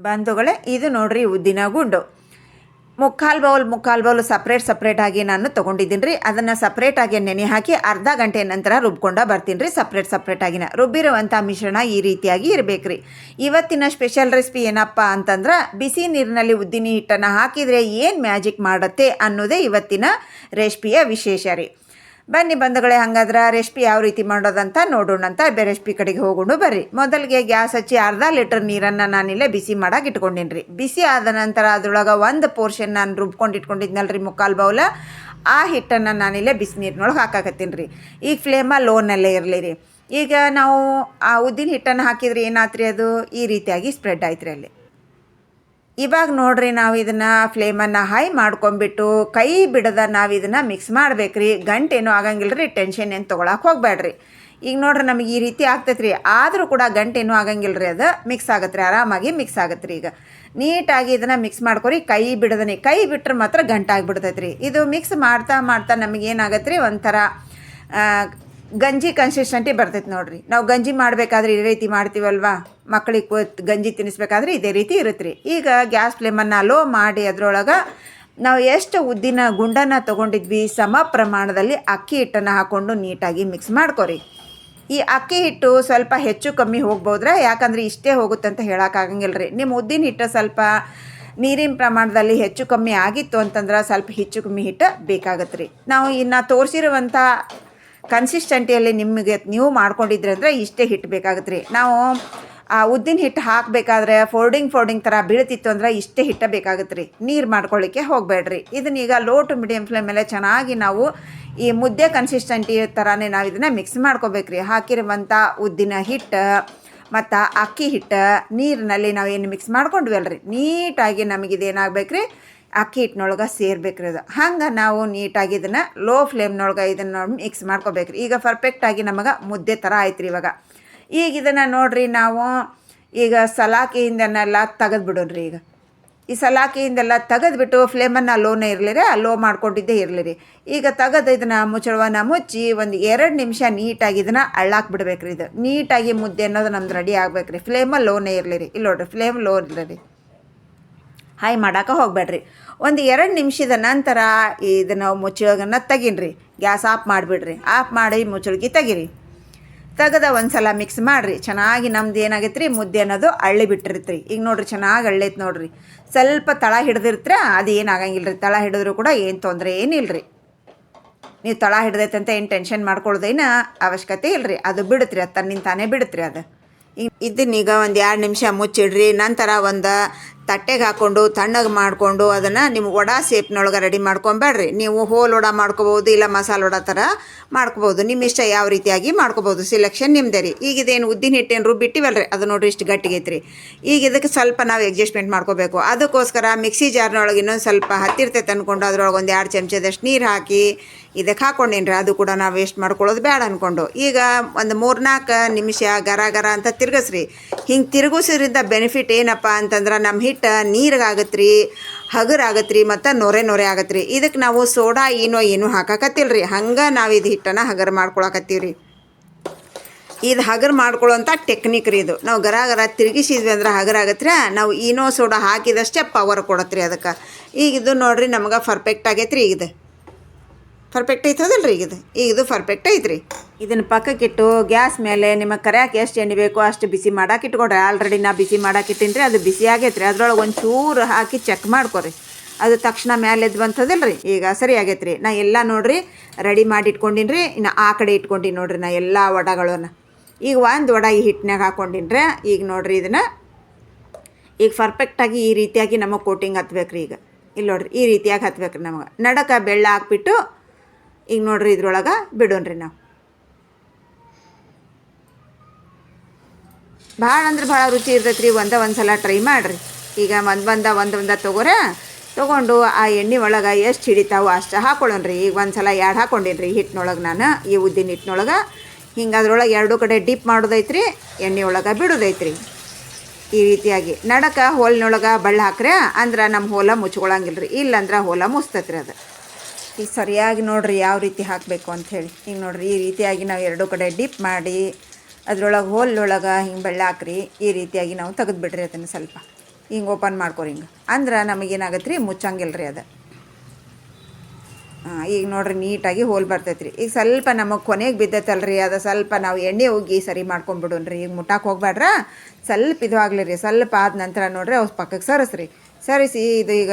ಬಂಧುಗಳೇ, ಇದು ನೋಡ್ರಿ ಉದ್ದಿನ ಗುಂಡು. ಮುಕ್ಕಾಲು ಬೌಲ್ ಮುಕ್ಕಾಲು ಬೌಲ್ ಸಪ್ರೇಟ್ ಸಪ್ರೇಟಾಗಿ ನಾನು ತೊಗೊಂಡಿದ್ದೀನಿ ರೀ ಅದನ್ನು ಸಪ್ರೇಟಾಗಿ ನೆನೆ ಹಾಕಿ ಅರ್ಧ ಗಂಟೆ ನಂತರ ರುಬ್ಕೊಂಡ ಬರ್ತೀನಿ ರೀ ಸಪ್ರೇಟ್ ಆಗಿನ ರುಬ್ಬಿರುವಂಥ ಮಿಶ್ರಣ ಈ ರೀತಿಯಾಗಿ ಇರಬೇಕು ರೀ ಇವತ್ತಿನ ಸ್ಪೆಷಲ್ ರೆಸಿಪಿ ಏನಪ್ಪ ಅಂತಂದ್ರೆ, ಬಿಸಿ ನೀರಿನಲ್ಲಿ ಉದ್ದಿನ ಹಿಟ್ಟನ್ನು ಹಾಕಿದರೆ ಏನು ಮ್ಯಾಜಿಕ್ ಮಾಡುತ್ತೆ ಅನ್ನೋದೇ ಇವತ್ತಿನ ರೆಸಿಪಿಯ ವಿಶೇಷ ರೀ. ಬನ್ನಿ ಬಂಧುಗಳೇ, ಹಂಗಾದ್ರೆ ರೆಸಿಪಿ ಯಾವ ರೀತಿ ಮಾಡೋದಂತ ನೋಡೋಣಂತ ಬೇರೆ ರೆಸಿಪಿ ಕಡೆಗೆ ಹೋಗೋಣ, ಬರ್ರಿ. ಮೊದಲಿಗೆ ಗ್ಯಾಸ್ ಹಚ್ಚಿ ಅರ್ಧ ಲೀಟರ್ ನೀರನ್ನು ನಾನಿಲ್ಲೇ ಬಿಸಿ ಮಾಡಕ್ಕೆ ಇಟ್ಕೊಂಡಿನಿ ಬಿಸಿ ಆದ ನಂತರ ಅದ್ರೊಳಗೆ ಒಂದು ಪೋರ್ಷನ್ ನಾನು ರುಬ್ಕೊಂಡು ಇಟ್ಕೊಂಡಿದ್ನಲ್ಲ ರೀ ಮುಕ್ಕಾಲು ಬೌಲ. ಆ ಹಿಟ್ಟನ್ನು ನಾನಿಲ್ಲೇ ಬಿಸಿ ನೀರಿನೊಳಗೆ ಹಾಕಾಕತ್ತೀನಿ ರೀ ಈಗ ಫ್ಲೇಮ ಲೋನಲ್ಲೇ ಇರಲಿ ರೀ ಈಗ ನಾವು ಆ ಉದ್ದಿನ ಹಿಟ್ಟನ್ನು ಹಾಕಿದ್ರೆ ಏನಾತ್ರಿ ಅದು? ಈ ರೀತಿಯಾಗಿ ಸ್ಪ್ರೆಡ್ ಆಯ್ತು ರೀ ಅಲ್ಲಿ. ಇವಾಗ ನೋಡ್ರಿ ನಾವು ಇದನ್ನು ಫ್ಲೇಮನ್ನು ಹೈ ಮಾಡ್ಕೊಂಬಿಟ್ಟು ಕೈ ಬಿಡದ ನಾವು ಇದನ್ನು ಮಿಕ್ಸ್ ಮಾಡ್ಬೇಕ್ರಿ. ಗಂಟೇನು ಆಗಂಗಿಲ್ಲ ರೀ ಟೆನ್ಷನ್ ಏನು ತೊಗೊಳಕ್ಕೆ ಹೋಗ್ಬೇಡ್ರಿ ಈಗ ನೋಡ್ರಿ ನಮಗೆ ಈ ರೀತಿ ಆಗ್ತೈತೆ ರೀ ಆದರೂ ಕೂಡ ಗಂಟೇನು ಆಗಂಗಿಲ್ಲ ರೀ ಅದು. ಮಿಕ್ಸ್ ಆಗತ್ತೆ ರೀ ಆರಾಮಾಗಿ ಮಿಕ್ಸ್ ಆಗತ್ತೆ ರೀ ಈಗ. ನೀಟಾಗಿ ಇದನ್ನು ಮಿಕ್ಸ್ ಮಾಡ್ಕೊರಿ, ಕೈ ಬಿಡದನೆ. ಕೈ ಬಿಟ್ರೆ ಮಾತ್ರ ಗಂಟೆ ಬಿಡ್ತೈತೆ ರೀ ಇದು ಮಿಕ್ಸ್ ಮಾಡ್ತಾ ಮಾಡ್ತಾ ನಮಗೆ ಏನಾಗತ್ತೆ ರೀ ಒಂಥರ ಗಂಜಿ ಕನ್ಸಿಸ್ಟೆಂಟಿ ಬರ್ತೈತೆ ನೋಡ್ರಿ. ನಾವು ಗಂಜಿ ಮಾಡಬೇಕಾದ್ರೆ ಇದೇ ರೀತಿ ಮಾಡ್ತೀವಲ್ವಾ? ಮಕ್ಕಳಿಗೆ ಗಂಜಿ ತಿನ್ನಿಸ್ಬೇಕಾದ್ರೆ ಇದೇ ರೀತಿ ಇರುತ್ತೆ ರೀ ಈಗ ಗ್ಯಾಸ್ ಫ್ಲೇಮನ್ನು ಲೋ ಮಾಡಿ ಅದರೊಳಗೆ ನಾವು ಎಷ್ಟು ಉದ್ದಿನ ಗುಂಡನ್ನು ತೊಗೊಂಡಿದ್ವಿ ಸಮ ಪ್ರಮಾಣದಲ್ಲಿ ಅಕ್ಕಿ ಹಿಟ್ಟನ್ನು ಹಾಕ್ಕೊಂಡು ನೀಟಾಗಿ ಮಿಕ್ಸ್ ಮಾಡ್ಕೊರಿ. ಈ ಅಕ್ಕಿ ಹಿಟ್ಟು ಸ್ವಲ್ಪ ಹೆಚ್ಚು ಕಮ್ಮಿ ಹೋಗ್ಬೋದ್ರೆ? ಯಾಕಂದ್ರೆ ಇಷ್ಟೇ ಹೋಗುತ್ತಂತ ಹೇಳೋಕ್ಕಾಗಂಗಿಲ್ಲ ರೀ ನಿಮ್ಮ ಉದ್ದಿನ ಹಿಟ್ಟು ಸ್ವಲ್ಪ ನೀರಿನ ಪ್ರಮಾಣದಲ್ಲಿ ಹೆಚ್ಚು ಕಮ್ಮಿ ಆಗಿತ್ತು ಅಂತಂದ್ರೆ ಸ್ವಲ್ಪ ಹೆಚ್ಚು ಕಮ್ಮಿ ಹಿಟ್ಟು ಬೇಕಾಗತ್ತೆ ರೀ ನಾವು ಇನ್ನು ತೋರಿಸಿರುವಂಥ ಕನ್ಸಿಸ್ಟೆಂಟಿಯಲ್ಲಿ ನಿಮಗೆ ನೀವು ಮಾಡ್ಕೊಂಡಿದ್ರಿ ಅಂದರೆ ಇಷ್ಟೇ ಹಿಟ್ಟು ಬೇಕಾಗುತ್ತೆ ರೀ ನಾವು, ಆ, ಉದ್ದಿನ ಹಿಟ್ಟು ಹಾಕಬೇಕಾದ್ರೆ ಫೋಲ್ಡಿಂಗ್ ಫೋಲ್ಡಿಂಗ್ ಥರ ಬೀಳ್ತಿತ್ತು ಅಂದ್ರೆ ಇಷ್ಟೇ ಹಿಟ್ಟ ಬೇಕಾಗುತ್ತೆ ರೀ ನೀರು ಮಾಡ್ಕೊಳ್ಳಿಕ್ಕೆ ಹೋಗಬೇಡ್ರಿ. ಇದನ್ನೀಗ ಲೋ ಟು ಮೀಡಿಯಮ್ ಫ್ಲೇಮ್ ಮೇಲೆ ಚೆನ್ನಾಗಿ ನಾವು ಈ ಮುದ್ದೆ ಕನ್ಸಿಸ್ಟೆಂಟಿ ಥರನೇ ನಾವು ಇದನ್ನು ಮಿಕ್ಸ್ ಮಾಡ್ಕೋಬೇಕ್ರಿ. ಹಾಕಿರುವಂಥ ಉದ್ದಿನ ಹಿಟ್ಟು ಮತ್ತು ಅಕ್ಕಿ ಹಿಟ್ಟು ನೀರಿನಲ್ಲಿ ನಾವು ಏನು ಮಿಕ್ಸ್ ಮಾಡ್ಕೊಂಡ್ವಿ ಅಲ್ರಿ. ನೀಟಾಗಿ ನಮಗೆ ಇದೇನಾಗಬೇಕು ರೀ ಅಕ್ಕಿ ಹಿಟ್ಟಿನೊಳಗೆ ಸೇರ್ಬೇಕ್ರಿ ಅದು ಹಂಗೆ ನಾವು ನೀಟಾಗಿ ಇದನ್ನು ಲೋ ಫ್ಲೇಮ್ನೊಳಗೆ ಇದನ್ನು ಮಿಕ್ಸ್ ಮಾಡ್ಕೋಬೇಕ್ರಿ. ಈಗ ಪರ್ಫೆಕ್ಟಾಗಿ ನಮಗೆ ಮುದ್ದೆ ಥರ ಆಯ್ತು ರೀ ಇವಾಗ. ಈಗ ಇದನ್ನು ನೋಡಿರಿ ನಾವು, ಈಗ ಸಲಾಕಿಯಿಂದನೆಲ್ಲ ತೆಗೆದು ಬಿಡೋಣ್ರಿ ಈಗ. ಈ ಸಲಾಕಿಯಿಂದೆಲ್ಲ ತೆಗೆದ್ಬಿಟ್ಟು ಫ್ಲೇಮನ್ನು ಲೋನೇ ಇರಲಿ ರೀ ಲೋ ಮಾಡ್ಕೊಂಡಿದ್ದೇ ಇರಲಿ ರೀ. ಈಗ ತೆಗೆದು ಇದನ್ನು ಮುಚ್ಚಳವನ್ನು ಮುಚ್ಚಿ ಒಂದು ಎರಡು ನಿಮಿಷ ನೀಟಾಗಿ ಇದನ್ನು ಅಳ್ಳಾಕ್ ಬಿಡ್ಬೇಕ್ರಿ ಇದು. ನೀಟಾಗಿ ಮುದ್ದೆ ಅನ್ನೋದು ನಮ್ದು ರೆಡಿ ಆಗ್ಬೇಕು ರೀ ಫ್ಲೇಮ ಲೋನೇ ಇರಲಿ ರೀ. ಇಲ್ಲಿ ನೋಡ್ರಿ ಫ್ಲೇಮ್ ಲೋ ಇರಲಿ ರೀ. ಹೈ ಮಾಡೋಕೆ ಹೋಗಬೇಡ್ರಿ. ಒಂದು ಎರಡು ನಿಮಿಷದ ನಂತರ ಇದನ್ನು ಮುಚ್ಚಳಗನ್ನ ತೆಗೀನ್ರಿ. ಗ್ಯಾಸ್ ಆಫ್ ಮಾಡಿಬಿಡ್ರಿ. ಆಫ್ ಮಾಡಿ ಮುಚ್ಚಳ್ಗಿ ತೆಗೀರಿ. ತೆಗೆದ ಒಂದು ಸಲ ಮಿಕ್ಸ್ ಮಾಡಿರಿ. ಚೆನ್ನಾಗಿ ನಮ್ದು ಏನಾಗೈತೆ ರೀ ಮುದ್ದೆ ಅನ್ನೋದು ಅಳ್ಳಿ ಬಿಟ್ಟಿರ್ತ್ರಿ. ಈಗ ನೋಡಿರಿ ಚೆನ್ನಾಗಿ ಅಳ್ಳೈತೆ ನೋಡಿರಿ. ಸ್ವಲ್ಪ ತಳ ಹಿಡ್ದಿರ್ತ್ರ ಅದು ಏನು ಆಗಂಗಿಲ್ಲ ರೀ ತಳ ಹಿಡಿದ್ರು ಕೂಡ ಏನು ತೊಂದರೆ ಏನಿಲ್ಲ ರೀ ನೀವು ತಳ ಹಿಡ್ದೈತೆ ಅಂತ ಏನು ಟೆನ್ಷನ್ ಮಾಡ್ಕೊಳ್ಳೋದೇನ ಅವಶ್ಯಕತೆ ಇಲ್ಲ ರೀ ಅದು ಬಿಡುತ್ರಿ. ಅದು ತನ್ನಿಂದ ತಾನೇ ರೀ ಅದು. ಇದನ್ನೀಗ ಒಂದು ಎರಡು ನಿಮಿಷ ಮುಚ್ಚಿಡ್ರಿ. ನಂತರ ಒಂದು ತಟ್ಟೆಗೆ ಹಾಕ್ಕೊಂಡು ತಣ್ಣಗೆ ಮಾಡಿಕೊಂಡು ಅದನ್ನು ನೀವು ವಡ ಸೇಪ್ನೊಳಗೆ ರೆಡಿ ಮಾಡ್ಕೊಬೇಡ್ರಿ ನೀವು ಹೋಲ್ ವಡ ಮಾಡ್ಕೋಬೋದು ಇಲ್ಲ ಮಸಾಲೆ ವಡ ಥರ ಮಾಡ್ಕೋಬೋದು ನಿಮ್ಮ ಇಷ್ಟ ಯಾವ ರೀತಿಯಾಗಿ ಮಾಡ್ಕೋಬೋದು ಸಿಲೆಕ್ಷನ್ ನಿಮ್ಮದೇ ರೀ. ಈಗ ಇದೇನು ಉದ್ದಿನ ಹಿಟ್ಟೇನು ರುಬ್ಬಿಟ್ಟಿವಲ್ರಿ ಅದು ನೋಡಿರಿ ಇಷ್ಟು ಗಟ್ಟಿಗೈತ್ರಿ ಈಗ ಇದಕ್ಕೆ ಸ್ವಲ್ಪ ನಾವು ಅಡ್ಜಸ್ಟ್ಮೆಂಟ್ ಮಾಡ್ಕೋಬೇಕು. ಅದಕ್ಕೋಸ್ಕರ ಮಿಕ್ಸಿ ಜಾರ್ನೊಳಗೆ ಇನ್ನೊಂದು ಸ್ವಲ್ಪ ಹತ್ತಿರ್ತೈತೆ ಅಂದ್ಕೊಂಡು ಅದ್ರೊಳಗೆ ಒಂದು ಎರಡು ಚಮಚದಷ್ಟು ನೀರು ಹಾಕಿ ಇದಕ್ಕೆ ಹಾಕ್ಕೊಂಡೇನ್ರಿ ಅದು ಕೂಡ ನಾವು ವೇಸ್ಟ್ ಮಾಡ್ಕೊಳ್ಳೋದು ಬೇಡ ಅಂದ್ಕೊಂಡು ಈಗ ಒಂದು ಮೂರ್ನಾಲ್ಕು ನಿಮಿಷ ಗರ ಗರ ಅಂತ ತಿರ್ಗಿಸ್ರಿ ಹಿಂಗೆ ತಿರುಗಿಸೋದ್ರಿಂದ ಬೆನಿಫಿಟ್ ಏನಪ್ಪ ಅಂತಂದ್ರೆ ನಮ್ಮ ಹಿಟ್ಟು ನೀರಿಗಾಗತ್ತೆ ರೀ ಹಗರಾಗತ್ತೆ ರೀ ಮತ್ತು ನೊರೆ ನೊರೆ ಆಗತ್ತೆ ರೀ ಇದಕ್ಕೆ ನಾವು ಸೋಡಾ ಏನೋ ಏನೂ ಹಾಕಕತ್ತಿಲ್ಲ ರೀ ಹಂಗೆ ನಾವು ಇದು ಹಿಟ್ಟನ್ನು ಹಗರ್ ಮಾಡ್ಕೊಳಕತ್ತೀವಿ ರೀ ಇದು ಹಗರ್ ಮಾಡ್ಕೊಳ್ಳೋಂಥ ಟೆಕ್ನಿಕ್ ರೀ ಇದು. ನಾವು ಗರ ಗರ ತಿರುಗಿಸಿದ್ವಿ ಅಂದ್ರೆ ಹಗರ್ ಆಗತ್ತೆ ನಾವು ಈನೋ, ಸೋಡಾ ಹಾಕಿದಷ್ಟೇ ಪವರ್ ಕೊಡತ್ತೆ ರೀ ಅದಕ್ಕೆ. ಈಗ ಇದು ನೋಡಿರಿ ನಮಗೆ ಪರ್ಫೆಕ್ಟ್ ಆಗೈತೆ ರೀ ಇದು ಪರ್ಫೆಕ್ಟ್ ಐತದಲ್ಲ ರೀ ಇದು? ಈಗ ಇದು ಪರ್ಫೆಕ್ಟ್ ಐತ್ರಿ. ಇದನ್ನು ಪಕ್ಕಕ್ಕಿಟ್ಟು ಗ್ಯಾಸ್ ಮೇಲೆ ನಿಮಗೆ ಕರ್ಯಾಕೆ ಎಷ್ಟು ಎಣ್ಣೆ ಬೇಕೋ ಅಷ್ಟು ಬಿಸಿ ಮಾಡಕ್ಕೆ ಇಟ್ಕೊಡ್ರಿ. ಆಲ್ರೆಡಿ ನಾ ಬಿಸಿ ಮಾಡಕ್ಕೆ ಇಟ್ಟಿನಿ ಅದು ಬಿಸಿ ಆಗೈತೆ ರೀ ಅದ್ರೊಳಗೆ ಒಂದು ಚೂರು ಹಾಕಿ ಚೆಕ್ ಮಾಡ್ಕೊರಿ. ಅದು ತಕ್ಷಣ ಮೇಲೆ ಎದ್ದು ಬಂತದಲ್ಲ ರೀ ಈಗ ಸರಿ ಆಗೈತೆ ರೀ ನಾ ಎಲ್ಲ ನೋಡ್ರಿ ರೆಡಿ ಮಾಡಿ ಇಟ್ಕೊಂಡಿನಿ ರೀ ಇನ್ನು ಆ ಕಡೆ ಇಟ್ಕೊಂಡಿನಿ ನೋಡಿರಿ ನಾ ಎಲ್ಲ ವಡಗಳನ್ನು. ಈಗ ಒಂದು ವಡ ಈ ಹಿಟ್ಟಿನಾಗ ಹಾಕ್ಕೊಂಡಿನಿ ರೀ ಈಗ ನೋಡ್ರಿ ಇದನ್ನು. ಈಗ ಪರ್ಫೆಕ್ಟಾಗಿ ಈ ರೀತಿಯಾಗಿ ನಮಗೆ ಕೋಟಿಂಗ್ ಹತ್ಬೇಕು ರೀ ಈಗ. ಇಲ್ಲಿ ನೋಡ್ರಿ, ಈ ರೀತಿಯಾಗಿ ಹತ್ಬೇಕು ರೀ ನಮಗೆ. ನಡಕ ಬೆಳ್ಳ ಹಾಕ್ಬಿಟ್ಟು ಈಗ ನೋಡ್ರಿ ಇದ್ರೊಳಗೆ ಬಿಡೋಣ್ರಿ ನಾವು. ಭಾಳ ಅಂದ್ರೆ ಭಾಳ ರುಚಿ ಇರ್ತೈತೆ ರೀ ಒಂದ ಒಂದು ಸಲ ಟ್ರೈ ಮಾಡಿರಿ. ಈಗ ಒಂದು ಬಂದ, ಒಂದು ಒಂದ ತೊಗೋರ, ತೊಗೊಂಡು ಆ ಎಣ್ಣೆ ಒಳಗೆ ಎಷ್ಟು ಹಿಡಿತಾವೋ ಅಷ್ಟು ಹಾಕೊಳ್ಳೋಣ್ರಿ. ಈಗ ಒಂದು ಸಲ ಎರಡು ರೀ ಹಿಟ್ಟಿನೊಳಗೆ ನಾನು, ಈ ಉದ್ದಿನ ಹಿಟ್ಟಿನೊಳಗೆ. ಹಿಂಗೆ ಅದ್ರೊಳಗೆ ಎರಡು ಕಡೆ ಡಿಪ್ ಮಾಡೋದೈತ್ರಿ, ಎಣ್ಣೆ ಒಳಗೆ ಬಿಡೋದೈತ್ರಿ. ಈ ರೀತಿಯಾಗಿ. ನಡಕ ಹೋಲ್ನೊಳಗೆ ಬಳ್ಳ ಹಾಕ್ರೆ ಅಂದ್ರೆ ನಮ್ಮ ಹೋಲ ಮುಚ್ಕೊಳಂಗಿಲ್ಲ ರೀ ಇಲ್ಲಂದ್ರೆ ಹೋಲ ಮುಸ್ತೈತೆ ರೀ ಅದು. ಈಗ ಸರಿಯಾಗಿ ನೋಡ್ರಿ ಯಾವ ರೀತಿ ಹಾಕಬೇಕು ಅಂಥೇಳಿ ಈಗ ನೋಡ್ರಿ, ಈ ರೀತಿಯಾಗಿ ನಾವು ಎರಡು ಕಡೆ ಡಿಪ್ ಮಾಡಿ ಅದ್ರೊಳಗೆ ಹೋಲೊಳಗೆ ಹಿಂಗೆ ಬೆಳ್ಳ ಹಾಕ್ರಿ. ಈ ರೀತಿಯಾಗಿ ನಾವು ತೆಗೆದುಬಿಡ್ರಿ ಅದನ್ನು ಸ್ವಲ್ಪ. ಹಿಂಗೆ ಓಪನ್ ಮಾಡ್ಕೊರಿ ಹಿಂಗೆ. ಅಂದ್ರೆ ನಮಗೇನಾಗತ್ತೆ ರೀ ಮುಚ್ಚಂಗಿಲ್ಲ ರೀ ಅದು ಈಗ ನೋಡ್ರಿ ನೀಟಾಗಿ ಹೋಲ್ ಬರ್ತೈತೆ ರೀ ಈಗ ಸ್ವಲ್ಪ ನಮಗೆ ಕೊನೆಗೆ ಬಿದ್ದೈತಲ್ಲ ರೀ ಅದು ಸ್ವಲ್ಪ ನಾವು ಎಣ್ಣೆ ಹೋಗಿ ಸರಿ ಮಾಡ್ಕೊಂಬಿಡೋಣ್ರಿ. ಈಗ ಮುಟ್ಟಕ್ಕೆ ಹೋಗ್ಬೇಡ್ರ ಸ್ವಲ್ಪ ಇದು ಆಗಲಿ ರೀ ಸ್ವಲ್ಪ ಆದ ನಂತರ ನೋಡ್ರಿ ಅವು ಪಕ್ಕಕ್ಕೆ ಸರಿಸ್ರಿ. ಸರಿಸಿ ಇದು ಈಗ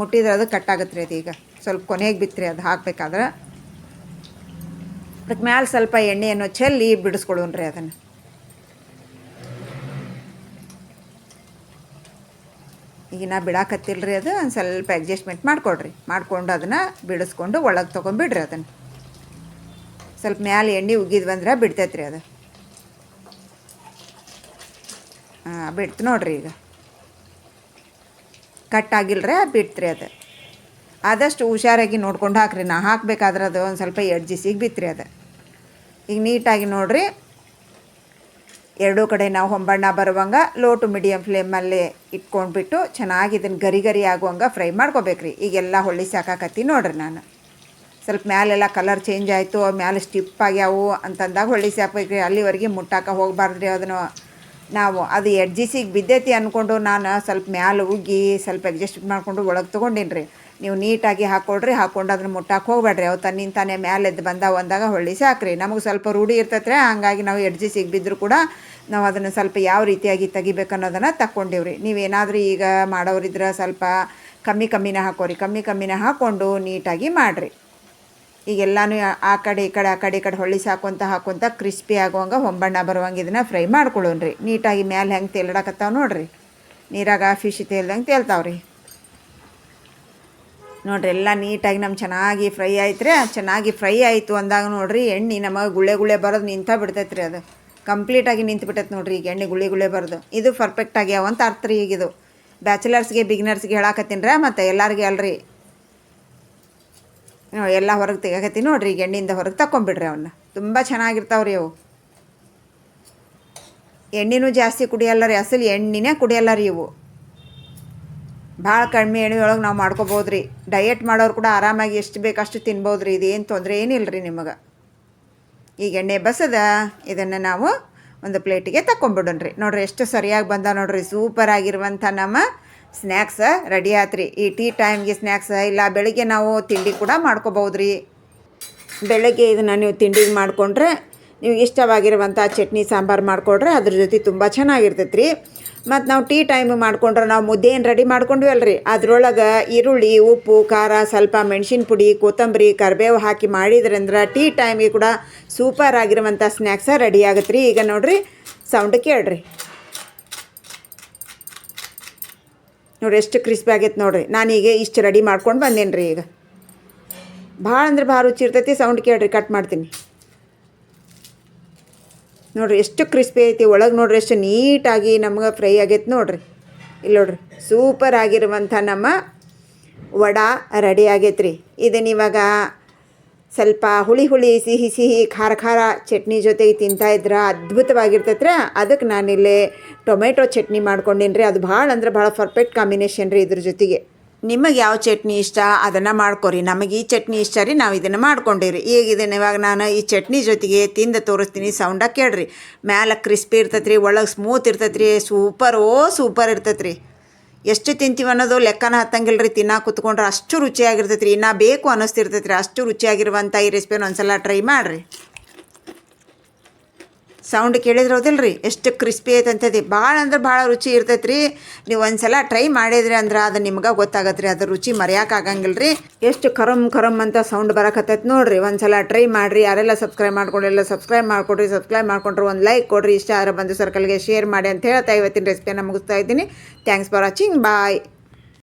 ಮುಟ್ಟಿದ್ರೆ ಅದು ಕಟ್ಟಾಗತ್ತೆ ರೀ ಅದು ಈಗ. ಸ್ವಲ್ಪ ಕೊನೆಗೆ ಬಿತ್ತರಿ ಅದು ಹಾಕ್ಬೇಕಾದ್ರೆ. ಅದಕ್ಕೆ ಮ್ಯಾಲೆ ಸ್ವಲ್ಪ ಎಣ್ಣೆಯನ್ನು ಚೆಲ್ಲಿ ಬಿಡಿಸ್ಕೊಳೋಣ್ರಿ ಅದನ್ನು. ಈಗ ನಾ ಬಿಡಾಕತ್ತಿಲ್ಲ ರೀ ಅದು, ಒಂದು ಸ್ವಲ್ಪ ಅಡ್ಜಸ್ಟ್ಮೆಂಟ್ ಮಾಡಿಕೊಡ್ರಿ. ಮಾಡಿಕೊಂಡು ಅದನ್ನು ಬಿಡಿಸ್ಕೊಂಡು ಒಳಗೆ ತೊಗೊಂಬಿಡ್ರಿ ಅದನ್ನು. ಸ್ವಲ್ಪ ಮ್ಯಾಲೆ ಎಣ್ಣೆ ಉಗಿದು ಬಂದ್ರೆ ಬಿಡ್ತೈತ್ರಿ ಅದು. ಹಾಂ, ಬಿಡ್ತು ನೋಡ್ರಿ ಈಗ. ಕಟ್ ಆಗಿಲ್ರಿ ಬಿಡ್ತ್ರಿ ಅದು. ಆದಷ್ಟು ಹುಷಾರಾಗಿ ನೋಡ್ಕೊಂಡು ಹಾಕ್ರಿ. ನಾ ಹಾಕ್ಬೇಕಾದ್ರೆ ಅದು ಒಂದು ಸ್ವಲ್ಪ ಎಡ್ಜಿಸಿಗೆ ಸಿಗ್ಬಿತ್ರಿ ಅದು. ಈಗ ನೀಟಾಗಿ ನೋಡ್ರಿ. ಎರಡೂ ಕಡೆ ನಾವು ಹೊಂಬಣ್ಣ ಬರುವಂಗೆ ಲೋ ಟು ಮೀಡಿಯಮ್ ಫ್ಲೇಮಲ್ಲಿ ಇಟ್ಕೊಂಡ್ಬಿಟ್ಟು ಚೆನ್ನಾಗಿ ಇದನ್ನು ಗರಿ ಗರಿ ಆಗುವಂಗೆ ಫ್ರೈ ಮಾಡ್ಕೋಬೇಕ್ರಿ. ಈಗೆಲ್ಲ ಹೊಳ್ಳಿ ಸಾಕಾಕತ್ತಿ ನೋಡ್ರಿ ನಾನು. ಸ್ವಲ್ಪ ಮ್ಯಾಲೆಲ್ಲ ಕಲರ್ ಚೇಂಜ್ ಆಯಿತು, ಮ್ಯಾಲೆ ಸ್ಟಿಪ್ ಆಗ್ಯಾವು ಅಂತಂದಾಗ ಹೊಳ್ಳಿ ಸಾಕ್ಬೇಕ್ರಿ. ಅಲ್ಲಿವರೆಗೆ ಮುಟ್ಟಾಕ ಹೋಗ್ಬಾರ್ದ್ರಿ ಅದನ್ನು ನಾವು. ಅದು ಎಡ್ಜಿಸಿಗೆ ಬಿದ್ದೈತಿ ಅಂದ್ಕೊಂಡು ನಾನು ಸ್ವಲ್ಪ ಮ್ಯಾಲೆ ಉಗ್ಗಿ ಸ್ವಲ್ಪ ಅಡ್ಜಸ್ಟ್ ಮಾಡಿಕೊಂಡು ಒಳಗೆ ತೊಗೊಂಡೀನಿ ರೀ ನೀವು ನೀಟಾಗಿ ಹಾಕೊಳ್ರಿ ಹಾಕ್ಕೊಂಡು ಅದನ್ನು ಮುಟ್ಟಾಕೆ ಹೋಗ್ಬೇಡ್ರಿ. ಅವು ತನ್ನಿಂದ ತಾನೇ ಮೇಲೆ ಎದ್ದು ಬಂದಾವ ಅಂದಾಗ ಹೊಳ್ಳಿ ಸಾಕ್ರಿ. ನಮಗೆ ಸ್ವಲ್ಪ ರೂಢಿ ಇರ್ತೈತ್ರಿ, ಹಂಗಾಗಿ ನಾವು ಎಡ್ಜಿ ಸಿಗ್ಬಿದ್ರು ಕೂಡ ನಾವು ಅದನ್ನು ಸ್ವಲ್ಪ ಯಾವ ರೀತಿಯಾಗಿ ತೆಗಿಬೇಕು ಅನ್ನೋದನ್ನು ತಕ್ಕೊಂಡಿವ್ರಿ. ನೀವೇನಾದರೂ ಈಗ ಮಾಡೋರಿದ್ರೆ ಸ್ವಲ್ಪ ಕಮ್ಮಿ ಕಮ್ಮಿನ ಹಾಕೋರಿ, ಕಮ್ಮಿ ಕಮ್ಮಿನ ಹಾಕ್ಕೊಂಡು ನೀಟಾಗಿ ಮಾಡಿರಿ. ಈಗೆಲ್ಲಾನು ಆ ಕಡೆ ಈ ಕಡೆ, ಆ ಕಡೆ ಈ ಕಡೆ ಹೊಳ್ಳಿ ಸಾಕೊಂತ ಹಾಕೊಂತ ಕ್ರಿಸ್ಪಿ ಆಗುವಂಗ ಹೊಂಬಣ್ಣ ಬರುವಂಗೆ ಇದನ್ನು ಫ್ರೈ ಮಾಡ್ಕೊಳ್ಳೋಣ್ರಿ ನೀಟಾಗಿ ಮ್ಯಾಲೆ ಹೆಂಗೆ ತೇಲ್ಡಾಕತ್ತಾವ ನೋಡ್ರಿ. ನೀರಾಗ ಫಿಶ್ ತೇಲ್ದಂಗೆ ತೇಲ್ತಾವ್ರಿ. ನೋಡ್ರಿ, ಎಲ್ಲ ನೀಟಾಗಿ ನಮ್ಮ ಚೆನ್ನಾಗಿ ಫ್ರೈ ಆಯ್ತು ಚೆನ್ನಾಗಿ ಫ್ರೈ ಆಯಿತು ಅಂದಾಗ ನೋಡ್ರಿ, ಎಣ್ಣೆ ನಮಗೆ ಗುಳೆ ಗುಳೆ ಬರೋದು ನಿಂತ ಬಿಡ್ತೈತೆ ರೀ ಅದು ಕಂಪ್ಲೀಟಾಗಿ ನಿಂತು ಬಿಟ್ಟೈತೆ ನೋಡ್ರಿ ಈಗ ಎಣ್ಣೆ ಗುಳಿ ಗುಳೆ ಬರೋದು. ಇದು ಪರ್ಫೆಕ್ಟ್ ಆಗ್ಯಾವ ಅಂತ ಅರ್ಥ ರೀ ಈಗಿದು. ಬ್ಯಾಚುಲರ್ಸ್ಗೆ ಬಿಗ್ನರ್ಸ್ಗೆ ಹೇಳಾಕತ್ತೀನಿ ರೀ ಮತ್ತು ಎಲ್ಲರಿಗೆ ಅಲ್ರಿ. ಎಲ್ಲ ಹೊರಗೆ ತೆಗಿಯಕತ್ತೀನಿ ನೋಡ್ರಿ, ಈಗ ಎಣ್ಣೆಯಿಂದ ಹೊರಗೆ ತಕ್ಕೊಂಬಿಡ್ರಿ ಅವನ್ನ ತುಂಬ ಚೆನ್ನಾಗಿರ್ತಾವ್ರಿ ಅವು. ಎಣ್ಣೆನೂ ಜಾಸ್ತಿ ಕುಡಿಯಲ್ಲ ರೀ, ಅಸಲು ಎಣ್ಣೆನೇ ಕುಡಿಯಲ್ಲ ರೀ ಇವು. ಭಾಳ ಕಡಿಮೆ ಎಣ್ಣೆಯೊಳಗೆ ನಾವು ಮಾಡ್ಕೋಬೋದು ರೀ ಡಯಟ್ ಮಾಡೋರು ಕೂಡ ಆರಾಮಾಗಿ ಎಷ್ಟು ಬೇಕು ಅಷ್ಟು ತಿನ್ಬೋದು ರೀ ಇದೇನು ತೊಂದರೆ ಏನಿಲ್ಲ ರೀ ನಿಮಗೆ? ಈಗ ಎಣ್ಣೆ ಬಸದ, ಇದನ್ನು ನಾವು ಒಂದು ಪ್ಲೇಟಿಗೆ ತಗೊಂಡ್ಬಿಡೋಣ ರೀ ನೋಡ್ರಿ ಎಷ್ಟು ಸರಿಯಾಗಿ ಬಂದ ನೋಡ್ರಿ. ಸೂಪರ್ ಆಗಿರುವಂಥ ನಮ್ಮ ಸ್ನ್ಯಾಕ್ಸ್ ರೆಡಿ ಆತ್ರಿ. ಈ ಟೀ ಟೈಮ್ಗೆ ಸ್ನ್ಯಾಕ್ಸ್ ಇಲ್ಲ, ಬೆಳಿಗ್ಗೆ ನಾವು ತಿಂಡಿ ಕೂಡ ಮಾಡ್ಕೋಬೋದು ರೀ ಬೆಳಗ್ಗೆ ಇದನ್ನು ನೀವು ತಿಂಡಿ ಮಾಡಿಕೊಂಡ್ರೆ ನೀವು ಇಷ್ಟವಾಗಿರುವಂಥ ಚಟ್ನಿ ಸಾಂಬಾರು ಮಾಡಿಕೊಡ್ರೆ ಅದ್ರ ಜೊತೆ ತುಂಬ ಚೆನ್ನಾಗಿರ್ತೈತೆ ರೀ ಮತ್ತು ನಾವು ಟೀ ಟೈಮ್ ಮಾಡ್ಕೊಂಡ್ರೆ ನಾವು ಮುದ್ದೆ ಏನು ರೆಡಿ ಮಾಡ್ಕೊಂಡ್ವಿ ಅಲ್ರಿ. ಅದರೊಳಗೆ ಈರುಳ್ಳಿ, ಉಪ್ಪು, ಖಾರ, ಸ್ವಲ್ಪ ಮೆಣಸಿನ ಪುಡಿ, ಕೊತ್ತಂಬರಿ, ಕರಿಬೇವು ಹಾಕಿ ಮಾಡಿದ್ರಂದ್ರೆ ಟೀ ಟೈಮಿಗೆ ಕೂಡ ಸೂಪರ್ ಆಗಿರುವಂಥ ಸ್ನ್ಯಾಕ್ಸ ರೆಡಿ ಆಗತ್ತೆ ರೀ ಈಗ ನೋಡಿರಿ ಸೌಂಡ್ ಕೇಳ್ರಿ. ನೋಡ್ರಿ ಎಷ್ಟು ಕ್ರಿಸ್ಪಿ ಆಗೈತೆ ನೋಡಿರಿ. ನಾನೀಗ ಇಷ್ಟು ರೆಡಿ ಮಾಡ್ಕೊಂಡು ಬಂದೇನಿ ರೀ ಈಗ. ಭಾಳ ಅಂದ್ರೆ ಭಾಳ ರುಚಿ ಇರ್ತೈತಿ. ಸೌಂಡ್ ಕೇಳ್ರಿ ಕಟ್ ಮಾಡ್ತೀನಿ. ನೋಡ್ರಿ, ಎಷ್ಟು ಕ್ರಿಸ್ಪಿ ಐತಿ, ಒಳಗೆ ನೋಡ್ರಿ, ಎಷ್ಟು ನೀಟಾಗಿ ನಮ್ಗೆ ಫ್ರೈ ಆಗೈತೆ ನೋಡ್ರಿ. ಇಲ್ಲಿ ನೋಡ್ರಿ ಸೂಪರ್ ಆಗಿರುವಂಥ ನಮ್ಮ ವಡ ರೆಡಿ ಆಗೈತೆ ರೀ ಇದನ್ನ ಇವಾಗ ಸ್ವಲ್ಪ ಹುಳಿ ಹುಳಿ, ಸಿಹಿ ಸಿಹಿ, ಖಾರ ಖಾರ ಚಟ್ನಿ ಜೊತೆಗೆ ತಿಂತಾ ಇದ್ರೆ ಅದ್ಭುತವಾಗಿರ್ತೈತೆ ರೀ ಅದಕ್ಕೆ ನಾನಿಲ್ಲಿ ಟೊಮೆಟೊ ಚಟ್ನಿ ಮಾಡ್ಕೊಂಡಿನಿ ರೀ ಅದು ಭಾಳ ಅಂದ್ರೆ ಭಾಳ ಪರ್ಫೆಕ್ಟ್ ಕಾಂಬಿನೇಷನ್ ರೀ ಇದ್ರ ಜೊತೆಗೆ. ನಿಮಗೆ ಯಾವ ಚಟ್ನಿ ಇಷ್ಟ, ಅದನ್ನು ಮಾಡ್ಕೊರಿ. ನಮಗೆ ಈ ಚಟ್ನಿ ಇಷ್ಟ ರೀ, ನಾವು ಇದನ್ನು ಮಾಡ್ಕೊಂಡಿರಿ ಈಗ ಇದನ್ನು ಇವಾಗ ನಾನು ಈ ಚಟ್ನಿ ಜೊತೆಗೆ ತಿಂದು ತೋರಿಸ್ತೀನಿ ಸೌಂಡಾಗಿ ಕೇಳ್ರಿ. ಮ್ಯಾಲೆ ಕ್ರಿಸ್ಪಿ ಇರ್ತೈತೆ ರೀ ಒಳಗೆ ಸ್ಮೂತ್ ಇರ್ತೈತೆ ರೀ ಸೂಪರ್ ಓ ಸೂಪರ್ ಇರ್ತೈತೆ ರೀ ಎಷ್ಟು ತಿಂತೀವಿ ಅನ್ನೋದು ಲೆಕ್ಕನ ಹತ್ತಂಗಿಲ್ಲ ರೀ ತಿನ್ನ ಕುತ್ಕೊಂಡ್ರೆ ಅಷ್ಟು ರುಚಿಯಾಗಿರ್ತೈತೆ ರೀ ಇನ್ನೂ ಬೇಕು ಅನ್ನಿಸ್ತಿರ್ತೈತೆ ರೀ ಅಷ್ಟು ರುಚಿಯಾಗಿರುವಂಥ ಈ ರೆಸಿಪಿನ ಒಂದ್ಸಲ ಟ್ರೈ ಮಾಡಿರಿ. ಸೌಂಡ್ ಕೇಳಿದ್ರೆ ಹೌದಿಲ್ಲ ರೀ ಎಷ್ಟು ಕ್ರಿಸ್ಪಿ ಐತೆ ಅಂತದಿ ಭಾಳ ಅಂದ್ರೆ ಭಾಳ ರುಚಿ ಇರ್ತೈತೆ ರೀ ನೀವು ಒಂದು ಸಲ ಟ್ರೈ ಮಾಡಿದ್ರಿ ಅಂದ್ರೆ ಅದು ನಿಮ್ಗೆ ಗೊತ್ತಾಗತ್ತೆ ರೀ ಅದ್ರ ರುಚಿ ಮರೆಯೋಕ್ಕಾಗಂಗಿಲ್ಲ ರೀ ಎಷ್ಟು ಕರಮ್ ಕರಮ್ ಅಂತ ಸೌಂಡ್ ಬರಕತ್ತೈತೆ ನೋಡಿರಿ. ಒಂದು ಸಲ ಟ್ರೈ ಮಾಡಿರಿ. ಯಾರೆಲ್ಲ ಸಬ್ಸ್ಕ್ರೈಬ್ ಮಾಡ್ಕೊಂಡಿಲ್ಲ ಸಬ್ಸ್ಕ್ರೈಬ್ ಮಾಡ್ಕೊಡ್ರಿ. ಸಬ್ಸ್ಕ್ರೈಬ್ ಮಾಡ್ಕೊಂಡ್ರೆ ಒಂದು ಲೈಕ್ ಕೊಡ್ರಿ. ಇಷ್ಟ ಆದ್ರೆ ಬಂದು ಸರ್ಕಲ್ಗೆ ಶೇರ್ ಮಾಡಿ ಅಂತ ಹೇಳ್ತಾ ಇವತ್ತಿನ ರೆಸಿಪಿಯನ್ನು ಮುಗಿಸ್ತಾ ಇದ್ದೀನಿ. Thanks for watching bye